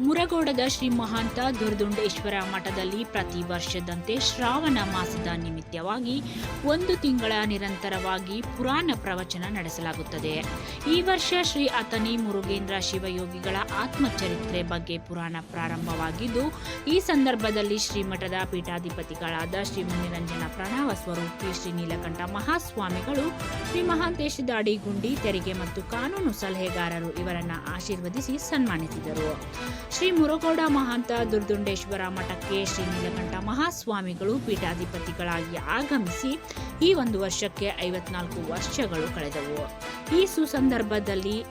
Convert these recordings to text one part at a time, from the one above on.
ಮುರಗೋಡದ ಶ್ರೀ ಮಹಾಂತ ದುರ್ದುಂಡೇಶ್ವರ ಮಠದಲ್ಲಿ ಪ್ರತಿ ವರ್ಷದಂತೆ ಶ್ರಾವಣ ಮಾಸದ ನಿಮಿತ್ತವಾಗಿ ಒಂದು ತಿಂಗಳ ನಿರಂತರವಾಗಿ ಪುರಾಣ ಪ್ರವಚನ ನಡೆಸಲಾಗುತ್ತದೆ. ಈ ವರ್ಷ ಶ್ರೀ ಅತನಿ ಮುರುಗೇಂದ್ರ ಶಿವಯೋಗಿಗಳ ಆತ್ಮಚರಿತ್ರೆ ಬಗ್ಗೆ ಪುರಾಣ ಪ್ರಾರಂಭವಾಗಿದ್ದು, ಈ ಸಂದರ್ಭದಲ್ಲಿ ಶ್ರೀಮಠದ ಪೀಠಾಧಿಪತಿಗಳಾದ ಶ್ರೀ ಮುನಿರಂಜನ ಪ್ರಣವ ಸ್ವರೂಪಿ ಶ್ರೀ ನೀಲಕಂಠ ಮಹಾಸ್ವಾಮಿಗಳು ಶ್ರೀ ಮಹಾಂತೇಶ ದಾಡಿಗುಂಡಿ ತೆರಿಗೆ ಮತ್ತು ಕಾನೂನು ಸಲಹೆಗಾರರು ಇವರನ್ನು ಆಶೀರ್ವದಿಸಿ ಸನ್ಮಾನಿಸಿದರು. ಶ್ರೀ ಮುರಗೋಡ ಮಹಾಂತ ದುರ್ದುಂಡೇಶ್ವರ ಮಠಕ್ಕೆ ಶ್ರೀ ನೀಲಕಂಠ ಮಹಾಸ್ವಾಮಿಗಳು ಪೀಠಾಧಿಪತಿಗಳಾಗಿ ಆಗಮಿಸಿ ಈ ಒಂದು ವರ್ಷಕ್ಕೆ ಐವತ್ನಾಲ್ಕು ವರ್ಷಗಳು ಕಳೆದವು. ಈ ಸುಸಂದರ್ಭದಲ್ಲಿ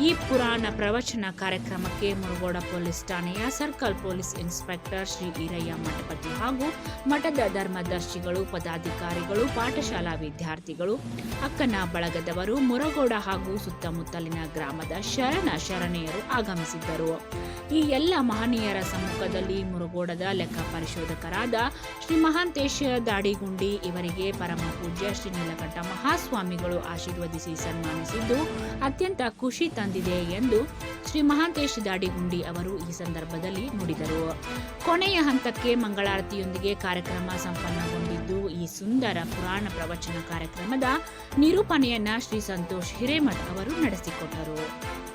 ಈ ಪುರಾಣ ಪ್ರವಚನ ಕಾರ್ಯಕ್ರಮಕ್ಕೆ ಮುರುಗೋಡ ಪೊಲೀಸ್ ಠಾಣೆಯ circle police inspector Shri Irayya Mathapati ಹಾಗೂ ಮಠದ ಧರ್ಮದರ್ಶಿಗಳು, ಪದಾಧಿಕಾರಿಗಳು, ಪಾಠಶಾಲಾ ವಿದ್ಯಾರ್ಥಿಗಳು, ಅಕ್ಕನ ಬಳಗದವರು, ಮುರಗೋಡ ಹಾಗೂ ಸುತ್ತಮುತ್ತಲಿನ ಗ್ರಾಮದ ಶರಣ ಶರಣೆಯರು ಆಗಮಿಸಿದ್ದರು. ಈ ಎಲ್ಲ ಮಹನೀಯರ ಸಮ್ಮುಖದಲ್ಲಿ ಮುರುಗೋಡದ ಲೆಕ್ಕ ಪರಿಶೋಧಕರಾದ ಶ್ರೀ ಮಹಾಂತೇಶ ದಾಡಿಗುಂಡಿ ಇವರಿಗೆ ಪರಮ ಪೂಜ್ಯ ಶ್ರೀ ನೀಲಕಂಠ ಮಹಾಸ್ವಾಮಿಗಳು ಆಶೀರ್ವದಿಸಿ ಸನ್ಮಾನಿಸಿದ್ದು ಅತ್ಯಂತ ಖುಷಿ ತಂದಿದೆ ಎಂದು ಶ್ರೀ ಮಹಾಂತೇಶ್ ದಾಡಿಗುಂಡಿ ಅವರು ಈ ಸಂದರ್ಭದಲ್ಲಿ ನುಡಿದರು. ಕೊನೆಯ ಹಂತಕ್ಕೆ ಮಂಗಳಾರತಿಯೊಂದಿಗೆ ಕಾರ್ಯಕ್ರಮ ಸಂಪನ್ನಗೊಂಡಿದ್ದು ಈ ಸುಂದರ ಪುರಾಣ ಪ್ರವಚನ ಕಾರ್ಯಕ್ರಮದ ನಿರೂಪಣೆಯನ್ನ ಶ್ರೀ ಸಂತೋಷ್ ಹಿರೇಮಠ್ ಅವರು ನಡೆಸಿಕೊಟ್ಟರು.